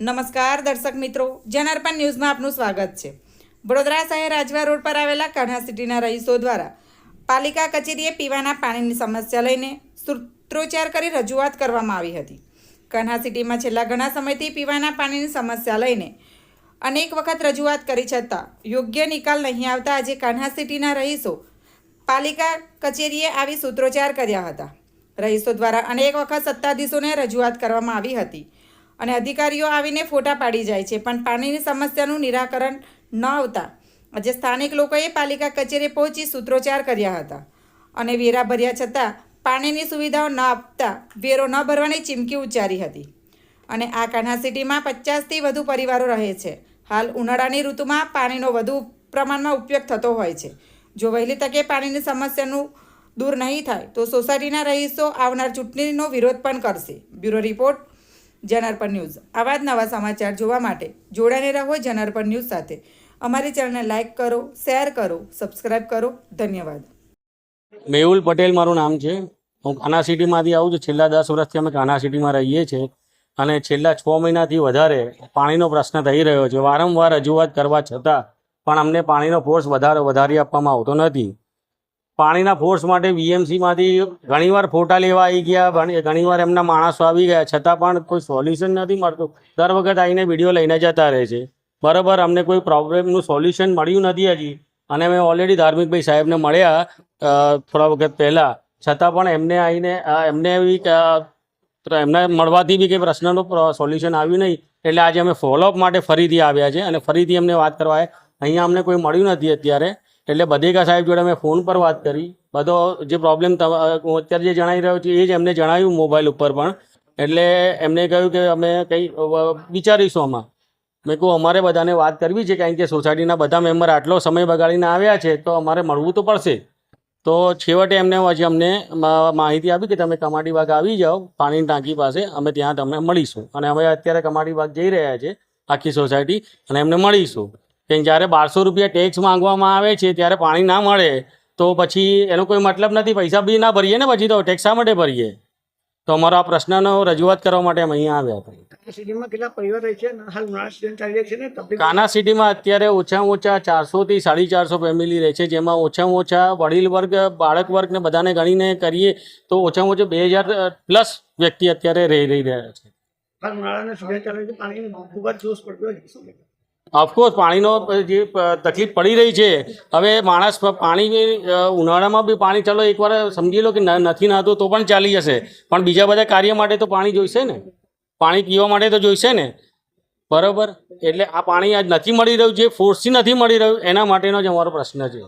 નમસ્કાર દર્શક મિત્રો, જનાર્પણ ન્યૂઝમાં આપનું સ્વાગત છે. વડોદરા શહેર રાજવા રોડ પર આવેલા કાન્હા સિટીના રહીશો દ્વારા પાલિકા કચેરીએ પીવાના પાણીની સમસ્યા લઈને સૂત્રોચ્ચાર કરી રજૂઆત કરવામાં આવી હતી. કાન્હા સિટીમાં છેલ્લા ઘણા સમયથી પીવાના પાણીની સમસ્યા લઈને અનેક વખત રજૂઆત કરી છતાં યોગ્ય નિકાલ નહીં આવતા આજે કાન્હા સિટીના રહીશો પાલિકા કચેરીએ આવી સૂત્રોચ્ચાર કર્યા હતા. રહીશો દ્વારા અનેક વખત સત્તાધીશોને રજૂઆત કરવામાં આવી હતી. અને અધિકારીઓ આવીને ફોટા પાડી જાય છે, પણ પાણીની સમસ્યાનું નિરાકરણ ન આવતા. આજે સ્થાનિક લોકોએ પાલિકા કચેરીએ પહોંચી સૂત્રોચ્ચાર કર્યા હતા અને વેરા ભર્યા છતાં પાણીની સુવિધાઓ ન આપતા વેરો ન ભરવાની ચીમકી ઉચ્ચારી હતી. અને આ કાન્હા સિટીમાં પચાસથી વધુ પરિવારો રહે છે. હાલ ઉનાળાની ઋતુમાં પાણીનો વધુ પ્રમાણમાં ઉપયોગ થતો હોય છે. જો વહેલી તકે પાણીની સમસ્યાનું દૂર નહીં થાય, તો સોસાયટીના રહીશો આવનાર ચૂંટણીનો વિરોધ પણ કરશે. Bureau report Janarpan news. આવા જ નવા સમાચાર જોવા માટે જોડાઈને રહો જનાર્પણ ન્યૂઝ સાથે. અમારી ચેનલને લાઇક કરો, શેર કરો, સબસ્ક્રાઇબ કરો. ધન્યવાદ. મેહુલ પટેલ મારું નામ છે. હું કાના સિટીમાંથી આવું છું. છેલ્લા દસ વર્ષથી અમે કાના સિટીમાં રહીએ છીએ. અને છેલ્લા છ મહિનાથી વધારે પાણીનો પ્રશ્ન થઈ રહ્યો છે. વારંવાર રજૂઆત કરવા છતાં પણ અમને પાણીનો ફોર્સ વધારે વધારી આપવામાં આવતો નથી. પાણીના ફોર્સ માટે વીએમસીમાંથી ઘણીવાર ફોટા લેવા આવી ગયા. ઘણીવાર એમના માણસો આવી ગયા. છતાં પણ કોઈ સોલ્યુશન નથી મળતું. દર વખત આવીને વીડિયો લઈને જતા રહે છે. બરાબર, અમને કોઈ પ્રોબ્લેમનું સોલ્યુશન મળ્યું નથી હજી. અને અમે ઓલરેડી ધાર્મિકભાઈ સાહેબને મળ્યા થોડા વખત પહેલાં. છતાં પણ એમને આવીને એમને એવી એમને મળવાથી બી કંઈ પ્રશ્નનું સોલ્યુશન આવ્યું નહીં. એટલે આજે અમે ફોલોઅપ માટે ફરીથી આવ્યા છે. અને ફરીથી અમને વાત કરવા અહીંયા અમને કોઈ મળ્યું નથી અત્યારે. એટલે બધેકા સાહેબ જોડે અમે ફોન પર વાત કરી. બધો જે પ્રોબ્લેમ હું અત્યારે જે જણાવી રહ્યો છું, એ જ એમને જણાવ્યું મોબાઈલ ઉપર પણ. એટલે એમને કહ્યું કે અમે કંઈ વિચારીશું આમાં. મેં કહું અમારે બધાને વાત કરવી છે, કારણ કે સોસાયટીના બધા મેમ્બર આટલો સમય બગાડીને આવ્યા છે, તો અમારે મળવું તો પડશે. તો છેવટે એમને પછી અમને માહિતી આપી કે તમે કમાટી બાગ આવી જાઓ, પાણીની ટાંકી પાસે, અમે ત્યાં તમને મળીશું. અને અમે અત્યારે કમાટી બાગ જઈ રહ્યા છે, આખી સોસાયટી, અને એમને મળીશું. કે જ્યારે બારસો રૂપિયા ટેક્સ માંગવામાં આવે છે ત્યારે પાણી ના મળે તો પછી એનો કોઈ મતલબ નથી. પૈસા બી ના ભરીએ ને પછી તો ટેક્સ શા માટે ભરીએ? તો અમારો આ પ્રશ્નનો રજૂઆત કરવા માટે અમે અહીંયા આવ્યા હતા. સિટીમાં કેટલા પરિવાર છે? હાલ ચાલી છે ને? કાના સિટીમાં અત્યારે ઓછામાં ઓછા ચારસોથી સાડી ચારસો ફેમિલી રહે છે જેમાં ઓછામાં ઓછા વડીલ વર્ગ બાળક વર્ગ ને બધાને ગણીને કરીએ તો ઓછામાં ઓછા બે હજાર પ્લસ વ્યક્તિ અત્યારે રહી રહી રહ્યા છે. ઓફકોર્સ પાણીનો જે તકલીફ પડી રહી છે. હવે માણસ પાણી ઉનાળામાં બી પાણી ચાલો એકવાર સમજી લો કે નથી નહાતું તો પણ ચાલી જશે. પણ બીજા બધા કાર્ય માટે તો પાણી જોઈશે ને? પાણી પીવા માટે તો જોઈશે ને? બરાબર? એટલે આ પાણી આજ નથી મળી રહ્યું, જે ફોર્સથી નથી મળી રહ્યું, એના માટેનો જ અમારો પ્રશ્ન છે.